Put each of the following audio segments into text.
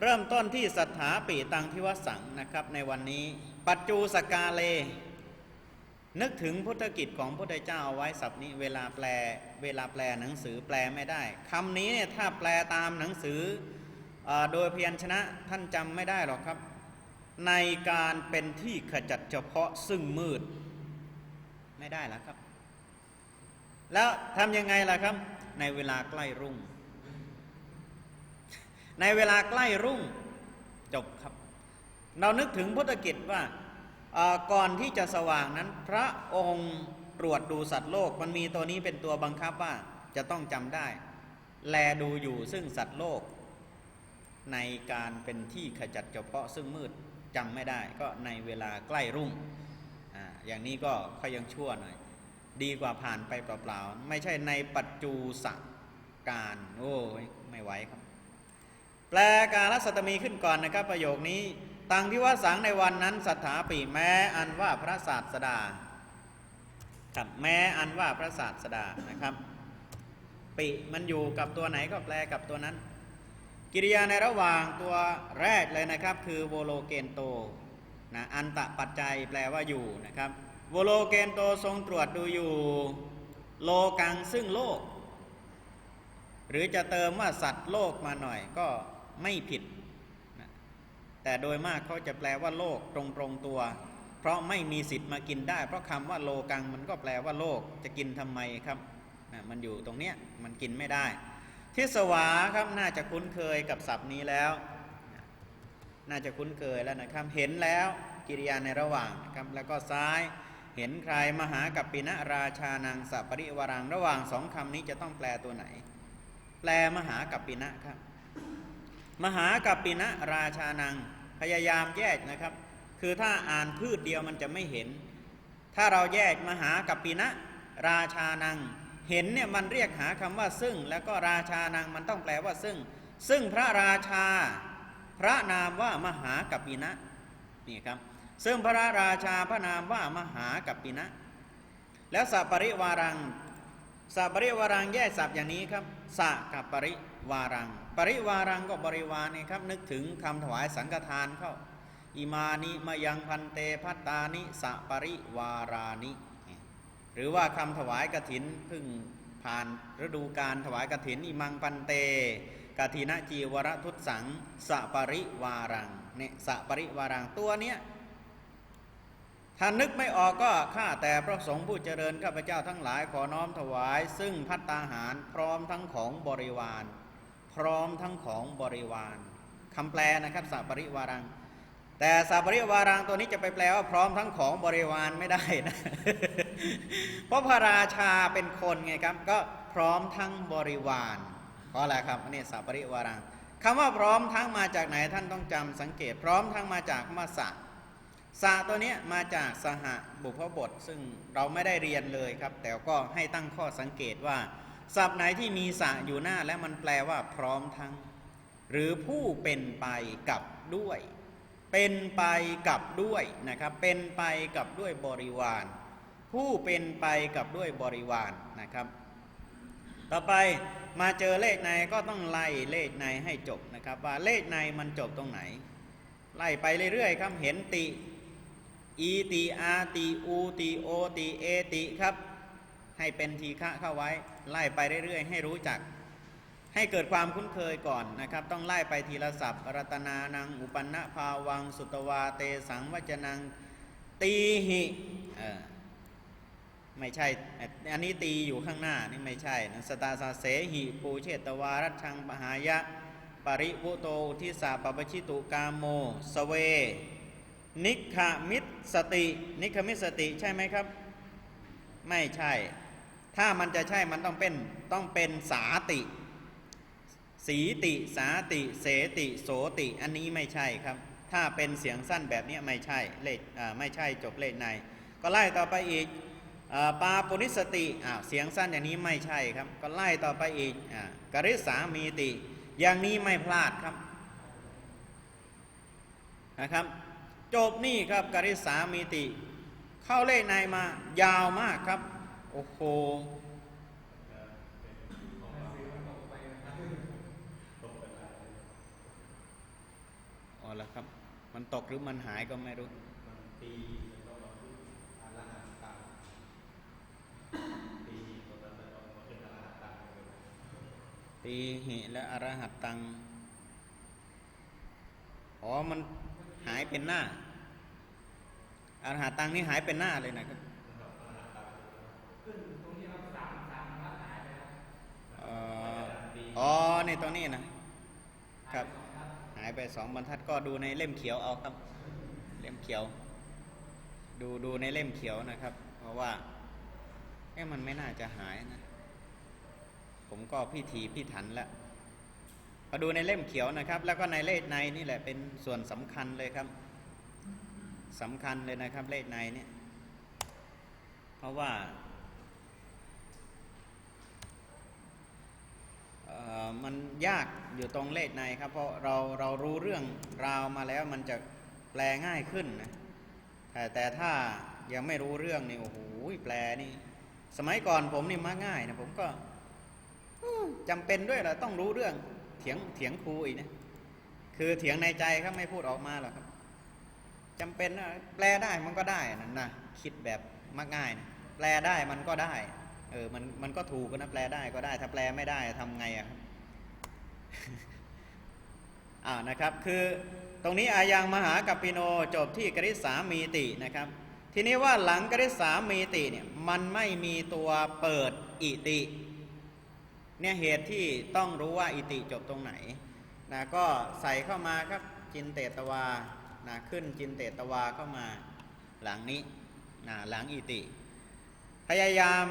เริ่มต้นที่สัทธาปีตังทิวสังนะครับ ในวันนี้ ปัจจูสกาเล นึกถึงพุทธกิจของพระพุทธเจ้าเอาไว้สับนี้ เวลาแปลเวลาแปลหนังสือแปลไม่ได้คำนี้เนี่ยถ้าแปลตามหนังสืออโดยเพียัญชนะท่านจำไม่ได้หรอกครับ ในการเป็นที่ขจัดเฉพาะซึ่งมืดไม่ได้แล้วครับ แล้วทำยังไงล่ะครับ ในเวลาใกล้รุ่ง ในเวลาใกล้รุ่งจบครับ เรานึกถึงพุทธกิจว่าก่อนที่จะสว่างนั้น พระองค์ตรวจดูสัตว์โลกมันมีตัวนี้เป็นตัวบังคับว่าจะต้องจำได้ แลดูอยู่ซึ่งสัตว์โลก ในการเป็นที่ขจัดเฉพาะซึ่งมืดจำไม่ได้ก็ในเวลาใกล้รุ่งออย่างนี้ก็ค่อยยังชั่วหน่อยดีกว่าผ่านไปเปล่าๆ ไม่ใช่ในปัจจูสการ โอ้ไม่ไหวครับ แปลการรัศตมีขึ้นก่อนนะครับประโยคนี้ ตังที่ว่าสังในวันนั้นสัทธาปีแม้อันว่าพระศาสดาครับแม้อันว่าพระศาสดานะครับ ปิมันอยู่กับตัวไหนก็แปลกับตัวนั้น กิริยาในระหว่างตัวแรกเลยนะครับ คือโวโลเกนโตนะอันตะปัจจัยแปลว่าอยู่นะครับโวโลเกนโตทรงตรวจดูอยู่ โลกังซึ่งโลก หรือจะเติมว่าสัตว์โลกมาหน่อยก็ ไม่ผิดนะแต่โดยมากเขาจะแปลว่าโลกตรงตรงตัว เพราะไม่มีสิทธิ์มากินได้ เพราะคำว่าโลกังมันก็แปลว่าโลกจะกินทำไมครับนะมันอยู่ตรงเนี้ยมันกินไม่ได้ทิศวาครับน่าจะคุ้นเคยกับศัพท์นี้แล้ว น่าจะคุ้นเคยแล้วนะครับ เห็นแล้วกิริยาในระหว่างนะครับแล้วก็ซ้ายเห็นใครมหากัปปินะราชานังสัปปริวรังระหว่างสองคำนี้จะต้องแปลตัวไหน แปลมหากัปปินะครับ มหากัปปินะราชานังพยายามแยกนะครับ คือถ้าอ่านพืชเดียวมันจะไม่เห็น ถ้าเราแยกมหากัปปินะราชานัง เห็นเนี่ยมันเรียกหาคำว่าซึ่ง แล้วก็ราชานังมันต้องแปลว่าซึ่ง ซึ่งพระราชา พระนามว่ามหากัปปินะนี่ครับซึ่งพระราชาพระนามว่ามหากัปปินะ แล้วสัปปริวารังสัปปริวารังแยกสับอย่างนี้ครับสะกับปริวารัง ริวารังก็บริวารนี่ครับนึกถึงคำถวายสังฆทานเข้าอิมานิมายังพันเตพัตตานิสะปริวารานิ หรือว่าคำถวายกฐินพึ่งผ่านฤดูการถวายกฐินอิมังพันเตกฐินจีวรทุตสังสะปริวารังเนี่ยสะปริวารังตัวเนี้ยถ้านึกไม่ออกก็ข้าแต่พระสงฆ์ผู้เจริญข้าพเจ้าทั้งหลายขอน้อมถวาย ซึ่งพัตตาหารพร้อมทั้งของบริวาร พร้อมทั้งของบริวารคำแปลนะครับสัปริวารัง แต่สัปริวารังตัวนี้จะไปแปลว่าพร้อมทั้งของบริวารไม่ได้นะ เพราะพระราชาเป็นคนไงครับ ก็พร้อมทั้งบริวารเพราะอะไรครับอันนี้สัปริวารังคำว่าพร้อมทั้งมาจากไหนท่านต้องจำสังเกต พร้อมทั้งมาจากมาสะสะตัวนี้มาจากสหบุพบท ซึ่งเราไม่ได้เรียนเลยครับ แต่ก็ให้ตั้งข้อสังเกตว่า ศัพท์ไหนที่มีสะอยู่หน้าและมันแปลว่าพร้อมทั้ง หรือผู้เป็นไปกับด้วย เป็นไปกับด้วยนะครับเป็นไปกับด้วยบริวาร ผู้เป็นไปกับด้วยบริวารนะครับ ต่อไปมาเจอเลขในก็ต้องไล่เลขในให้จบนะครับ ว่าเลขในมันจบตรงไหน ไล่ไปเรื่อยๆครับเห็นติอีติอาติอูติโอติเอติครับ ให้เป็นทีฆะเข้าไว้ ไล่ไปเรื่อยๆ ให้รู้จัก ให้เกิดความคุ้นเคยก่อนนะครับ ต้องไล่ไปทีละศัพท์รัตนานัง อุปันนภาวัง สุตวาเตสังวัจนังตีหิเออไม่ใช่ อันนี้ตีอยู่ข้างหน้านี่ไม่ใช่นะสตาสาเสหิปูเชตวารัชังปหายะ ปริวุโตทิสาปปชิตุกามโมสเว นิคามิตสติ นิคามิตสติใช่ไหมครับ ไม่ใช่ ถ้ามันจะใช่มันต้องเป็นต้องเป็นสาติ สีติสาติ เสติ โสติ อันนี้ไม่ใช่ครับ ถ้าเป็นเสียงสั้นแบบนี้ไม่ใช่เลขไม่ใช่จบเลขใน ก็ไล่ต่อไปอีกปาปุนิสติเสียงสั้นอย่างนี้ไม่ใช่ครับ ก็ไล่ต่อไปอีกอกริสามีติ อย่างนี้ไม่พลาดครับนะครับ จบนี่ครับกริสามีติ เข้าเลขในมายาวมากครับ โอ้โหเเอาละครับ มันตกหรือมันหายก็ไม่รู้ตีแล้วก็มาพูดอรหันตังตีตรงนั้นก็มาเป็นอรหันตังตีหิและอรหัตตัง อ๋อ มันหายเป็นหน้าอรหัตตังนี่หายเป็นหน้าเลยนะครับเอ่ อ๋อในตรงนี้นะครับ หายไปสองบรรทัดก็ดูในเล่มเขียวเอาครับ เล่มเขียว ดูดูในเล่มเขียวนะครับ เพราะว่าเอ๊ะมันไม่น่าจะหายนะ ผมก็พิถีพิถันล้วมาดูในเล่มเขียวนะครับ แล้วก็ในเลขในนี่แหละเป็นส่วนสำคัญเลยครับสำคัญเลยนะครับ เลขในเนี่ยเพราะว่าเอ่อ มันยากอยู่ตรงเลขในครับเพราะเราเรารู้เรื่องราวมาแล้วมันจะแปลง่ายขึ้นนะแต่แต่ถ้ายังไม่รู้เรื่องนี่โอ้โหแปลนี่ สมัยก่อนผมนี่มาง่ายนะผมก็อืมจำเป็นด้วยเหรอต้องรู้เรื่องเถียงเถียงครูอีกนะคือเถียงในใจครับไม่พูดออกมาหรอกครับจำเป็นนะแปลได้มันก็ได้นั่นนะคิดแบบมักง่ายนะแปลได้มันก็ได้ เออมันมันก็ถูกนะแปลได้ก็ได้ ถ้าแปลไม่ได้ทำไงอะครับอ่านะครับคือตรงนี้อายังมหากัปปิโนจบที่กริษามีตินะครับ ทีนี้ว่าหลังกริษามีติเนี่ยมันไม่มีตัวเปิดอิติเนี่ยเหตุที่ต้องรู้ว่าอิติจบตรงไหนนะก็ใส่เข้ามาครับจินเตตวานะขึ้นจินเตตวาเข้ามาหลังนี้นะหลังอิติ พยายาม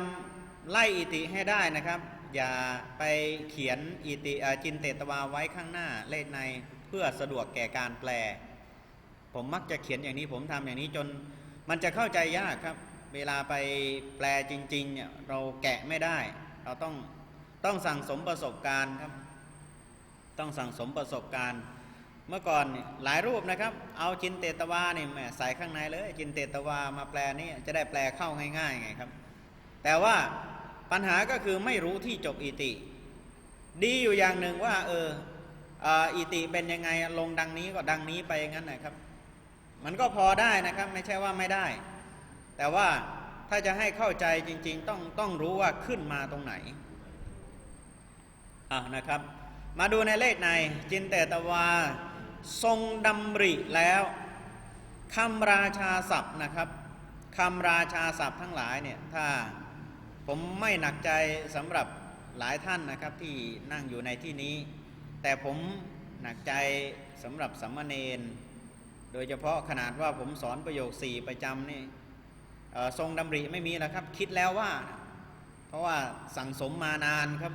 ไล่อิติให้ได้นะครับ อย่าไปเขียนอิติจินเตตวาไว้ข้างหน้าเลขในเพื่อสะดวกแก่การแปล ผมมักจะเขียนอย่างนี้ผมทำอย่างนี้จนมันจะเข้าใจยากครับ เวลาไปแปลจริงๆเนี่ยเราแกะไม่ได้ เราต้องต้องสั่งสมประสบการณ์ครับ ต้องสั่งสมประสบการณ์เมื่อก่อนหลายรูปนะครับ เอาจินเตตวาเนี่ยแหมใส่ข้างในเลยจินเตตวามาแปลนี่จะได้แปลเข้าง่ายๆไงครับ แต่ว่าปัญหาก็คือไม่รู้ที่จบอิติ ดีอยู่อย่างหนึ่งว่า เอออิติเป็นยังไงลงดังนี้ก็ดังนี้ไปอย่างนั้นนะครับ มันก็พอได้นะครับ ไม่ใช่ว่าไม่ได้ แต่ว่าถ้าจะให้เข้าใจจริง ๆ ต้องต้องรู้ว่าขึ้นมาตรงไหนอะนะครับ มาดูในเลขในจินเตตวา ทรงดำริแล้วคำราชาศัพท์นะครับคำราชาศัพท์ทั้งหลายเนี่ยถ้า ผมไม่หนักใจสำหรับหลายท่านนะครับที่นั่งอยู่ในที่นี้ แต่ผมหนักใจสำหรับสัมมเนนโดยเฉพาะขนาดว่าผมสอนประโยคสี่ประจำนี่ทรงดำริไม่มีแล้วครับ คิดแล้วว่า เพราะว่าสั่งสมมานานครับ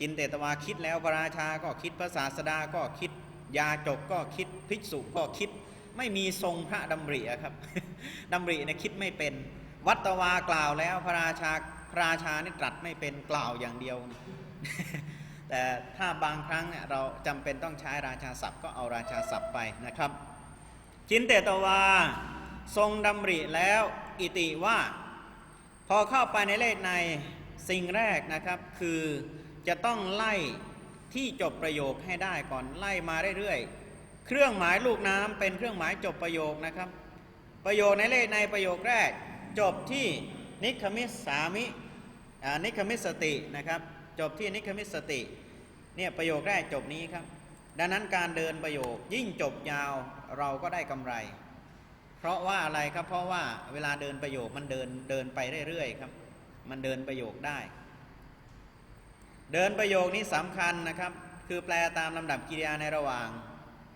จินเตตวาคิดแล้วพระราชาก็คิดพระศาสดาก็คิดยาจกก็คิดภิกษุก็คิดไม่มีทรงพระดำริครับดำริเนี่ยคิดไม่เป็น วัตตวากล่าวแล้วพระราชา พระราชานี่ตรัสไม่เป็นกล่าวอย่างเดียว แต่ถ้าบางครั้งเนี่ยเราจำเป็นต้องใช้ราชาศัพท์ก็เอาราชาศัพท์ไปนะครับ จินเตตวา ทรงดำริแล้วอิติว่า พอเข้าไปในเลขในสิ่งแรกนะครับ คือจะต้องไล่ที่จบประโยคให้ได้ก่อนไล่มาเรื่อยๆ เครื่องหมายลูกน้ำเป็นเครื่องหมายจบประโยคนะครับ ประโยคในเลขในประโยคแรก จบที่ นิคมิสสามินิคมิสสตินะครับจบที่นิคมิสสติเนี่ยประโยคแรกจบนี้ครับ ดังนั้นการเดินประโยคยิ่งจบยาวเราก็ได้กำไร เพราะว่าอะไรครับเพราะว่าเวลาเดินประโยคมันเดินเดินไปเรื่อยๆครับ มันเดินประโยคได้ เดินประโยคนี้สำคัญนะครับ คือแปลตามลำดับกิริยาในระหว่าง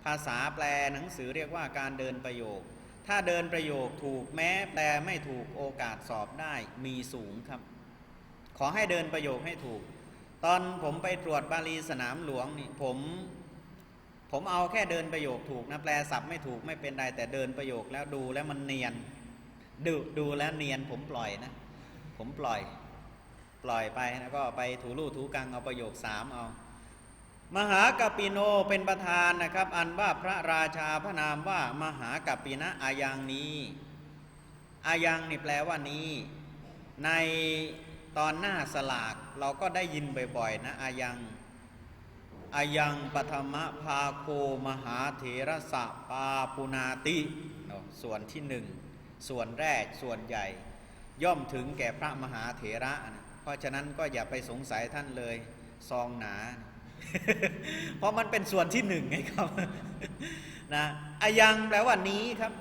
ภาษาแปลหนังสือเรียกว่าการเดินประโยค ถ้าเดินประโยคถูกแม้แปลไม่ถูกโอกาสสอบได้มีสูงครับ ขอให้เดินประโยคให้ถูก ตอนผมไปตรวจบาลีสนามหลวงนี่ผมผมเอาแค่เดินประโยคถูกนะแปลศัพท์ไม่ถูกไม่เป็นไรแต่เดินประโยคแล้วดูแล้วมันเนียน ดูดูแล้วเนียนผมปล่อยนะ ผมปล่อย ปล่อยไปแล้วก็ไปถูลู่ถูกังเอาประโยคสามเอา มหากัปปิโนเป็นประธานนะครับ อันว่าพระราชาพระนามว่ามหากัปปินะอายังนี้อายังนี่แปลว่านี้ ในตอนหน้าสลากเราก็ได้ยินบ่อยๆนะอายังอายังปฐมภาโคมหาเถระสะปาปุนาติส่วนที่หนึ่งส่วนแรกส่วนใหญ่ ย่อมถึงแก่พระมหาเถระนะเพราะฉะนั้นก็อย่าไปสงสัยท่านเลย ซองหนา เพราะมันเป็นส่วนที่หนึ่งไงครับนะอายังแปลว่านี้ครับ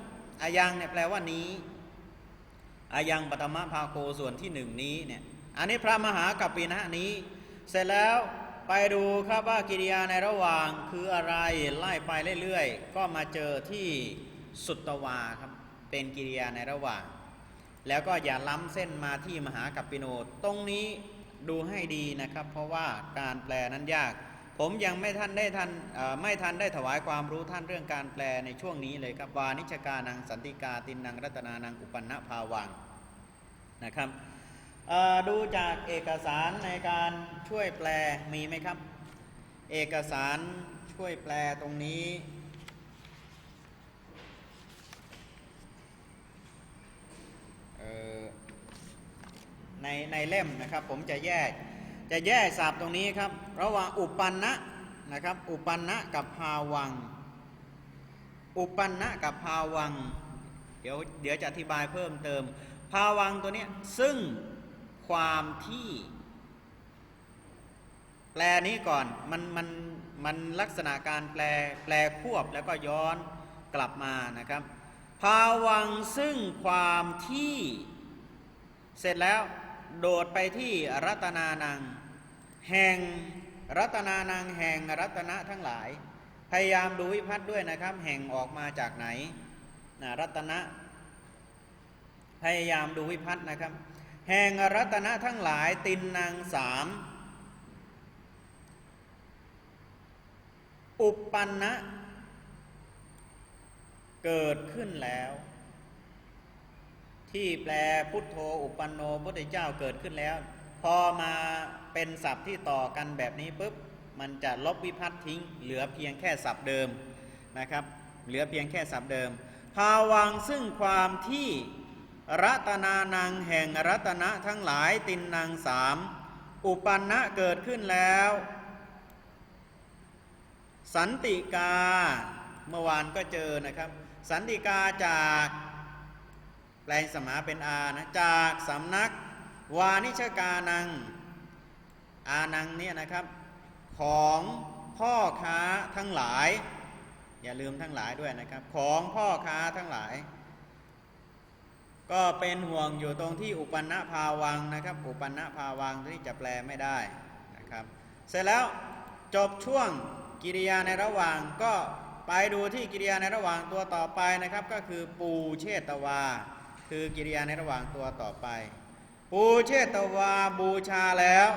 อายังเนี่ยแปลว่านี้อายังปฐมภาโคส่วนที่หนึ่งนี้เนี่ยอันนี้พระมหากัปปินะนี้ เสร็จแล้วไปดูครับว่ากิริยาในระหว่างคืออะไรไล่ไปเรื่อยๆ ก็มาเจอที่สุตตวาครับเป็นกิริยาในระหว่าง แล้วก็อย่าล้ำเส้นมาที่มหากัปปิโน ตรงนี้ดูให้ดีนะครับ เพราะว่าการแปลนั้นยาก ผมยังไม่ทันได้ทันไม่ทันได้ถวายความรู้ท่านเรื่องการแปลในช่วงนี้เลยครับ วานิชกานังสันติกาตินนังรัตนานังอุปนภาวังนะครับดูจากเอกสารในการช่วยแปลมีไหมครับ เอกสารช่วยแปลตรงนี้ ในในเล่มนะครับผมจะแยก จะแยกศัพท์ตรงนี้ครับ ระหว่างอุปันนะนะครับ อุปันนะกับภาวัง อุปันนะกับภาวัง เดี๋ยวเดี๋ยวจะอธิบายเพิ่มเติม ภาวังตัวเนี้ยซึ่งความที่ แปลนี้ก่อนมันมันมันลักษณะการแปลแปลควบแล้วก็ย้อนกลับมานะครับ ภาวังซึ่งความที่ เสร็จแล้ว โดดไปที่รัตนานัง แห่งรัตนานังแห่งรัตนะทั้งหลาย พยายามดูวิพัฒน์ด้วยนะครับ แห่งออกมาจากไหนนะรัตนะ พยายามดูวิพัฒน์นะครับ แห่งรัตนะทั้งหลายตินนางสามอุปปันนะ เกิดขึ้นแล้ว ที่แปลพุทโธอุปันโนพุทธเจ้าเกิดขึ้นแล้ว พอมาเป็นศัพท์ที่ต่อกันแบบนี้ปุ๊บมันจะลบวิพัฒน์ทิ้ง เหลือเพียงแค่ศัพท์เดิมนะครับ เหลือเพียงแค่ศัพท์เดิม ภาวังซึ่งความที่รัตนานังแห่งรัตนะทั้งหลายตินนางสามอุปันนะเกิดขึ้นแล้ว สันติกาเมื่อวานก็เจอนะครับ สันติกาจาก แปลงสมาเป็นอานะจากสำนักวานิชกานัง อานังเนี่ยนะครับ ของพ่อค้าทั้งหลาย อย่าลืมทั้งหลายด้วยนะครับ ของพ่อค้าทั้งหลาย ก็เป็นห่วงอยู่ตรงที่อุปนภาวังนะครับ อุปนนภาวังที่จะแปลไม่ได้นะครับ เสร็จแล้วจบช่วงกิริยาในระหว่างก็ไปดูที่กิริยาในระหว่างตัวต่อไปนะครับ ก็คือปูเชตวา คือกิริยาในระหว่างตัวต่อไป ปูเชตวาบูชาแล้ว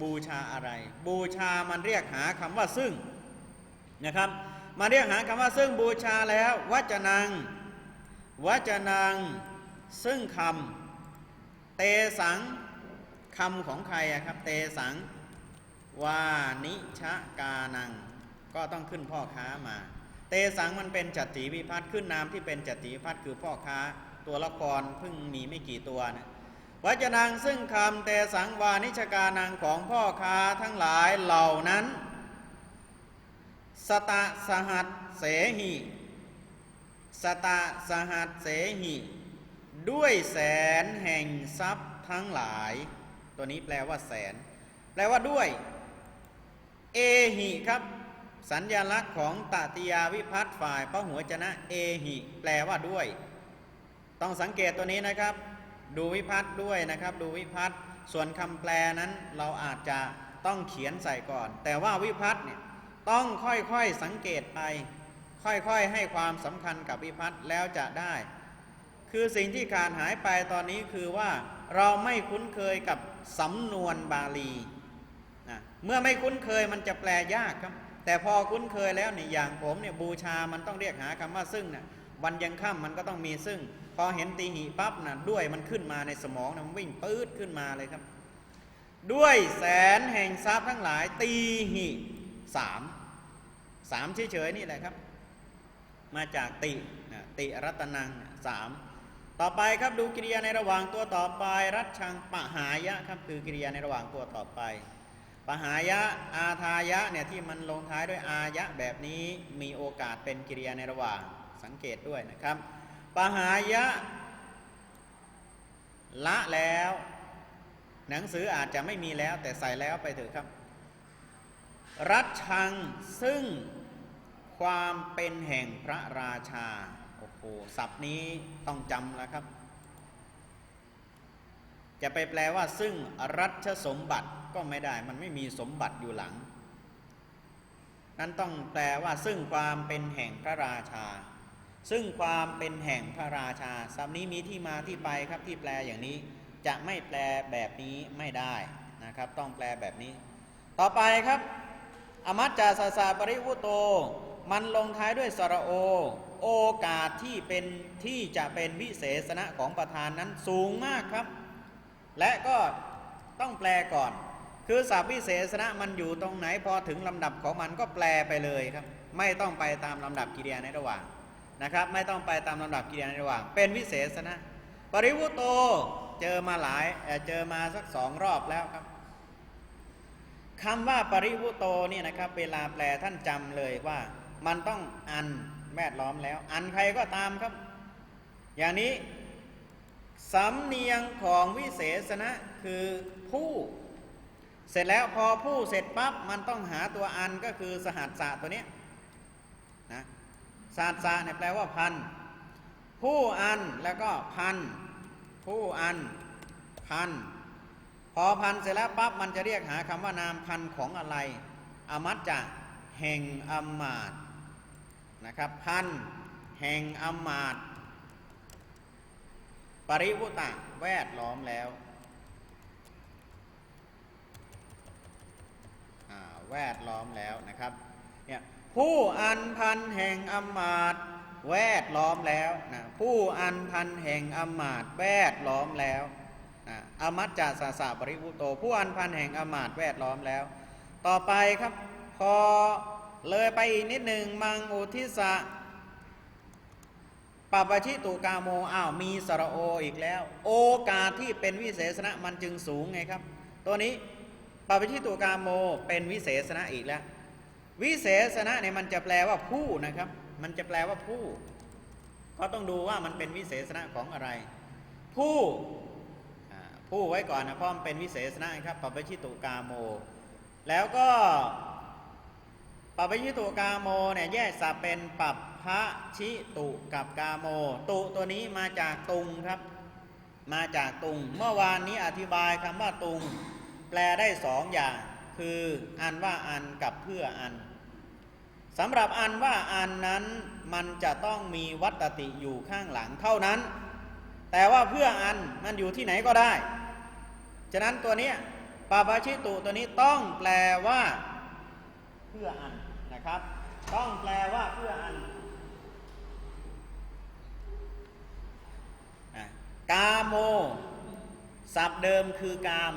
บูชาอะไร บูชามันเรียกหาคำว่าซึ่งนะครับ มาเรียกหาคำว่าซึ่งบูชาแล้ววัจนังวัจนังซึ่งคำเตสังคำของใครอะครับ เตสังวานิชกานัง ก็ต้องขึ้นพ่อค้ามา เตสังมันเป็นจัตติวิพัฒน์ขึ้นนามที่เป็นจัตติวิพัฒน์คือพ่อค้า ตัวละครเพิ่งมีไม่กี่ตัวนะวจนังซึ่งคำเตสังวานิชกานังของพ่อค้าทั้งหลายเหล่านั้น สตะสหัสเสหิ สตะสหัสเสหิ ด้วยแสนแห่งทรัพย์ทั้งหลาย ตัวนี้แปลว่าแสน แปลว่าด้วย เอหิครับ สัญญลักษณ์ของตติยาวิพัตน์ฝ่ายพระหัวจนะเอหิ แปลว่าด้วย ต้องสังเกตตัวนี้นะครับ ดูวิพัตน์ด้วยนะครับ ดูวิพัตน์ส่วนคำแปลนั้นเราอาจจะต้องเขียนใส่ก่อน แต่ว่าวิพัตน์เนี่ยต้องค่อยๆสังเกตไป ค่อยๆให้ความสำคัญกับวิพัตน์แล้วจะได้ คือสิ่งที่ขาดหายไปตอนนี้คือว่าเราไม่คุ้นเคยกับสำนวนบาลีนะเมื่อไม่คุ้นเคยมันจะแปลยากครับ แต่พอคุ้นเคยแล้วเนี่ยอย่างผมเนี่ยบูชามันต้องเรียกหาคำว่าซึ่งนะวันยังค่ำมันก็ต้องมีซึ่ง พอเห็นตีหีปั๊บนะด้วยมันขึ้นมาในสมองนะมันวิ่งปื๊ดขึ้นมาเลยครับ ด้วยแสนแห่งทรัพย์ทั้งหลาย ตีหิสามสามเฉยๆนี่แหละครับ มาจากตินะติรัตนังสามต่อไปครับดูกิริยาในระหว่างตัวต่อไป รัชชังปะหายะครับคือกิริยาในระหว่างตัวต่อไปปหายะอาทายะเนี่ยที่มันลงท้ายด้วยอายะแบบนี้มีโอกาสเป็นกิริยาในระหว่างสังเกตด้วยนะครับ ปหายะ ละแล้ว หนังสืออาจจะไม่มีแล้ว แต่ใส่แล้วไปเถอะครับ รัชชังซึ่งความเป็นแห่งพระราชา โอ้โหศัพท์นี้ต้องจำแล้วครับ จะไปแปลว่า ซึ่งรัชสมบัติก็ไม่ได้ มันไม่มีสมบัติอยู่หลัง นั้นต้องแปลว่าซึ่งความเป็นแห่งพระราชา ซึ่งความเป็นแห่งพระราชาศัพท์นี้มีที่มาที่ไปครับที่แปลอย่างนี้ จะไม่แปลแบบนี้ไม่ได้นะครับ ต้องแปลแบบนี้ ต่อไปครับ อมัจจาสสาปริวุโต มันลงท้ายด้วยสระโอ โอกาสที่เป็นที่จะเป็นวิเศษณะของประธานนั้นสูงมากครับ และก็ต้องแปลก่อน คือศัพท์วิเศษณะมันอยู่ตรงไหนพอถึงลำดับของมันก็แปลไปเลยครับ ไม่ต้องไปตามลำดับกิริยาในระหว่าง นะครับไม่ต้องไปตามลำดับกิริยาในระหว่าง เป็นวิเศษณะปริวุโตเจอมาหลายเอ่เจอมาสักสองรอบแล้วครับคำว่าปริวุโตเนี่ยนะครับเวลาแปลท่านจำเลยว่า มันต้องอันแวดล้อมแล้ว อันใครก็ตามครับ อย่างนี้สำเนียงของวิเศษณะคือผู้ เสร็จแล้วพอผู้เสร็จปั๊บมันต้องหาตัวอันก็คือสหัสสะตัวเนี้ย สหัสสะเนี่ยแปลว่าพัน ผู้อันแล้วก็พัน ผู้อันพัน พอพันเสร็จแล้วปั๊บมันจะเรียกหาคำว่านามพันของอะไร อมัจจะแห่งอมาต์นะครับพันแห่งอมาต์ปริวุตะแวดล้อมแล้วแวดล้อมแล้วนะครับเนี่ย ผู้อันพันแห่งอมาตแวดล้อมแล้วนะผู้อันพันแห่งอมาตแวดล้อมแล้วนะอมัจจาสาสะปริวุโต ผู้อันพันแห่งอมาตแวดล้อมแล้ว ต่อไปครับ พอเลยไปอีกนิดหนึ่งมังอุทิสะปปชิตุกาโมอ้าวมีสระโออีกแล้ว โอกาสที่เป็นวิเศษณะมันจึงสูงไงครับ ตัวนี้ปปชิตุกาโมเป็นวิเศษณะอีกแล้ว วิเศษณะเนี่ยมันจะแปลว่าผู้นะครับ มันจะแปลว่าผู้ ก็ต้องดูว่ามันเป็นวิเศษณะของอะไร ผู้ผู้ไว้ก่อนนะเพราะมันเป็นวิเศษนะครับปปชิตุกาโม แล้วก็ปปชิตุกาโมเนี่ยแยกสับเป็นปัปพะชิตุกับกาโม ตุตัวนี้มาจากตุงครับ มาจากตุง เมื่อวานนี้อธิบายคำว่าตุง แปลได้สองอย่าง คืออันว่าอันกับเพื่ออันสำหรับอันว่าอันนั้นมันจะต้องมีวัตติอยู่ข้างหลังเท่านั้น แต่ว่าเพื่ออันมันอยู่ที่ไหนก็ได้ ฉะนั้นตัวนี้ปาปาชิตุตัวนี้ต้องแปลว่า เพื่ออันนะครับ ต้องแปลว่าเพื่ออันกาโม ศัพท์เดิมคือกาม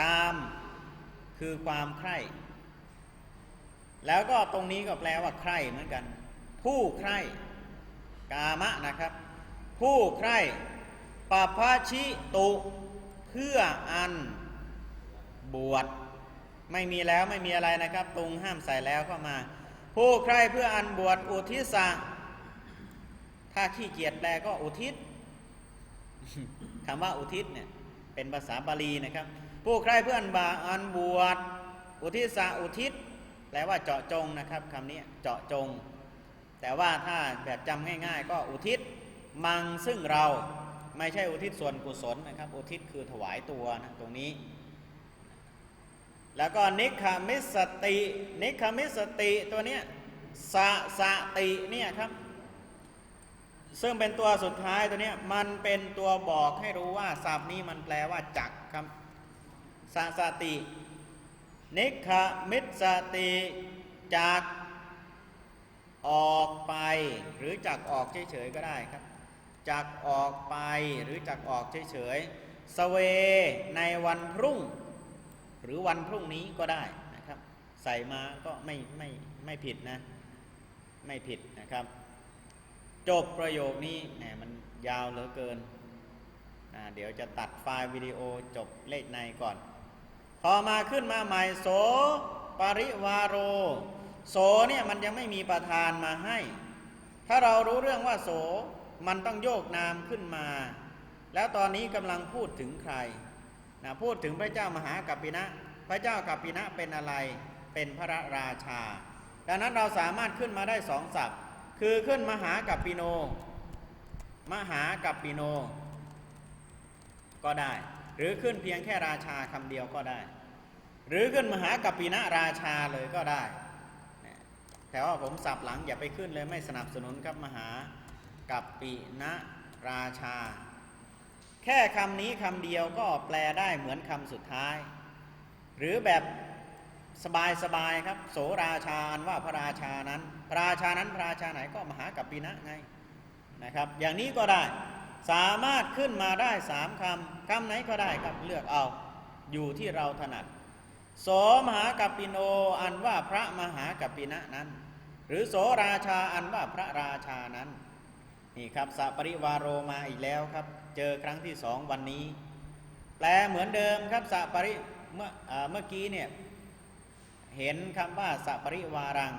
กาม คือความใคร่แล้วก็ตรงนี้ก็แปลว่าใคร่เหมือนกัน ผู้ใคร่กามะนะครับ ผู้ใคร่ปภาชิตุ เพื่ออันบวชไม่มีแล้วไม่มีอะไรนะครับตรงห้ามใส่แล้วเข้ามา ผู้ใคร่เพื่ออันบวชอุทิศะถ้าขี้เกียจแปลก็อุทิศคำว่าอุทิศเนี่ยเป็นภาษาบาลีนะครับ ผู้ใครเพื่อนบาอันบวชอุทิศอุทิศแปลว่าเจาะจงนะครับคำนี้เจาะจง แต่ว่าถ้าแบบจำง่าย ๆ ก็อุทิศมังซึ่งเราไม่ใช่อุทิศส่วนกุศลนะครับ อุทิศคือถวายตัวนะตรงนี้ แล้วก็นิคามิสตินิคามิสติตัวเนี้ยสะสะติเนี่ยครับ ซึ่งเป็นตัวสุดท้ายตัวเนี้ยมันเป็นตัวบอกให้รู้ว่าศัพท์นี้มันแปลว่าจักครับ สสติ นิคมิตสติจากออกไปหรือจากออกเฉยๆก็ได้ครับจากออกไปหรือจากออกเฉยๆสเวในวันพรุ่ง หรือวันพรุ่งนี้ก็ได้นะครับ ใส่มาก็ไม่ไม่ไม่ผิดนะ ไม่ผิดนะครับ จบประโยคนี้แหมมันยาวเหลือเกิน เดี๋ยวจะตัดไฟล์วิดีโอจบเลขในก่อน ต่อมาขึ้นมาใหม่โสปริวาโร โสเนี่ยมันยังไม่มีประธานมาให้ ถ้าเรารู้เรื่องว่าโสมันต้องโยกนามขึ้นมา แล้วตอนนี้กำลังพูดถึงใครนะพูดถึงพระเจ้ามหากัปปินะ พระเจ้ากัปปินะเป็นอะไร เป็นพระราชา ดังนั้นเราสามารถขึ้นมาได้สองศัพท์ คือขึ้นมหากัปปิโน มหากัปปิโน ก็ได้ หรือขึ้นเพียงแค่ราชาคำเดียวก็ได้ หรือขึ้นมหากัปปินะราชาเลยก็ได้ แต่ว่าผมสับหลังอย่าไปขึ้นเลยไม่สนับสนุนครับมหากัปปินะราชา แค่คำนี้คำเดียวก็แปลได้เหมือนคำสุดท้าย หรือแบบสบายๆครับ โสราชาอันว่าพระราชานั้นพระราชานั้นพระราชาไหนก็มหากัปปินะไงนะครับ อย่างนี้ก็ได้ สามารถขึ้นมาได้สามคำคำไหนก็ได้ครับเลือกเอา อยู่ที่เราถนัดโสมหากัปปิโนอันว่าพระมหากัปปินะนั้น หรือโสราชาอันว่าพระราชานั้น นี่ครับสัปริวาโรมาอีกแล้วครับ เจอครั้งที่สองวันนี้ แปลเหมือนเดิมครับสัปริเมื่อเมื่อกี้เนี่ยเห็นคำว่าสัปริวารัง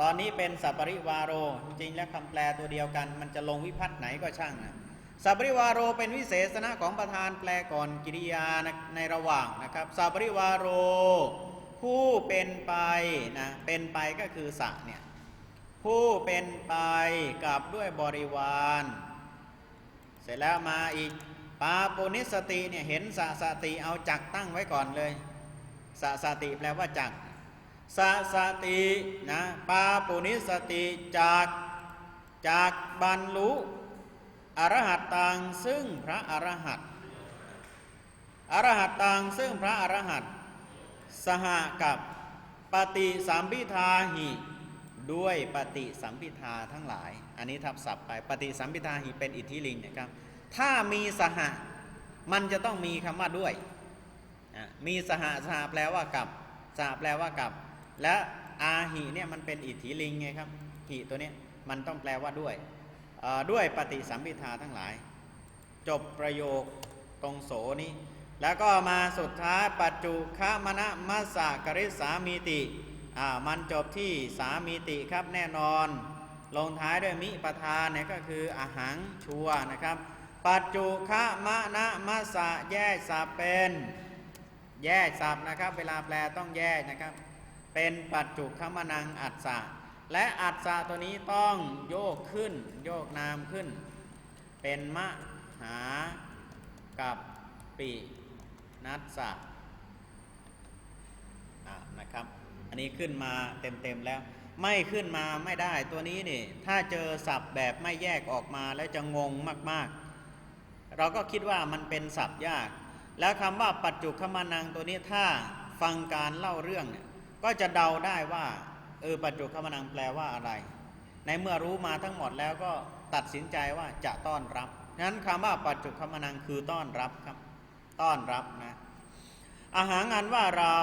ตอนนี้เป็นสัปริวาโร จริงแล้วคำแปลตัวเดียวกัน มันจะลงวิพัฒน์ไหนก็ช่างนะสัปริวาโรเป็นวิเศษณะของประธานแปลก่อนกิริยาในในระหว่างนะครับสัปริวาโร ผู้เป็นไปนะเป็นไปก็คือสะเนี่ยผู้เป็นไปกับด้วยบริวาร เสร็จแล้วมาอีกปาปุนิสติเนี่ยเห็นสะสติเอาจักตั้งไว้ก่อนเลยสะสติแปลว่าจัก สสตินะปาปุนิสติจากจากบรรลุอรหัตตังซึ่งพระอรหัตอรหัตตังซึ่งพระอรหัตสหกับปฏิสัมพิทาหิด้วยปฏิสัมพิทาทั้งหลาย อันนี้ทับศัพท์ไปปฏิสัมพิทาหิเป็นอิทธิลิงนะครับ ถ้ามีสหะมันจะต้องมีคำว่าด้วย มีสหะสหะแปลว่ากับสหะแปลว่ากับ และอาหิเนี่ยมันเป็นอิทธิลิงไงครับหิตัวนี้มันต้องแปลว่าด้วยด้วยปฏิสัมพิทาทั้งหลาย จบประโยคตรงโสนี้ แล้วก็มาสุดท้ายปัจจุคมณมัสสะกริสามีติอ่ามันจบที่สามีติครับแน่นอน ลงท้ายด้วยมิประธานเนี่ยก็คืออาหังชัวนะครับ ปัจจุคะมะนะมัสสะแยกสับเป็น แยกสับนะครับ เวลาแปลต้องแยกนะครับ เป็นปัจจุคมนังอัสสะและอัสสะตัวนี้ต้องโยกขึ้น โยกนามขึ้น เป็นมะหากับปีนัสสะอะนะครับ อันนี้ขึ้นมาเต็มๆแล้ว ไม่ขึ้นมาไม่ได้ตัวนี้นี่ ถ้าเจอศัพท์แบบไม่แยกออกมาแล้วจะงงมากๆ เราก็คิดว่ามันเป็นศัพท์ยาก แล้วคำว่าปัจจุคมานังตัวนี้ถ้าฟังการเล่าเรื่องเนี่ย ก็จะเดาได้ว่าเออปัจจุคมนังแปลว่าอะไร ในเมื่อรู้มาทั้งหมดแล้วก็ตัดสินใจว่าจะต้อนรับนั้นคำว่าปัจจุคมนังคือต้อนรับครับ ต้อนรับนะอาหารงานว่าเรา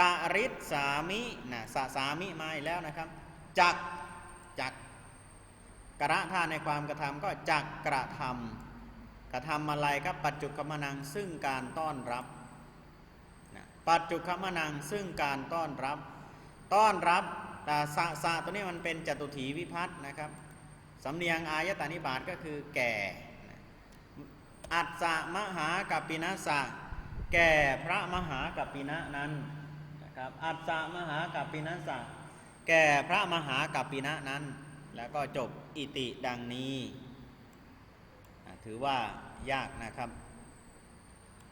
กะริษสามินะสสามิมาอีกแล้วนะครับ จักจักกระท่าในความกระทำก็จักกระทำกระทำอะไรครับปัจจุกมนังซึ่งการต้อนรับ ปัจจุกมนังซึ่งการต้อนรับ ต้อนรับแต่สะสะตัวนี้มันเป็นจตุถีวิพัฒนะครับสำเนียงอายตานิบาตก็คือแก่ อัตสะมหากัปปินัสะแก่พระมหากัปปินะนั้นนะครับอัตตมหากัปปินัสะแก่พระมหากัปปินะนั้น แล้วก็จบอิติดังนี้ ถือว่ายากนะครับ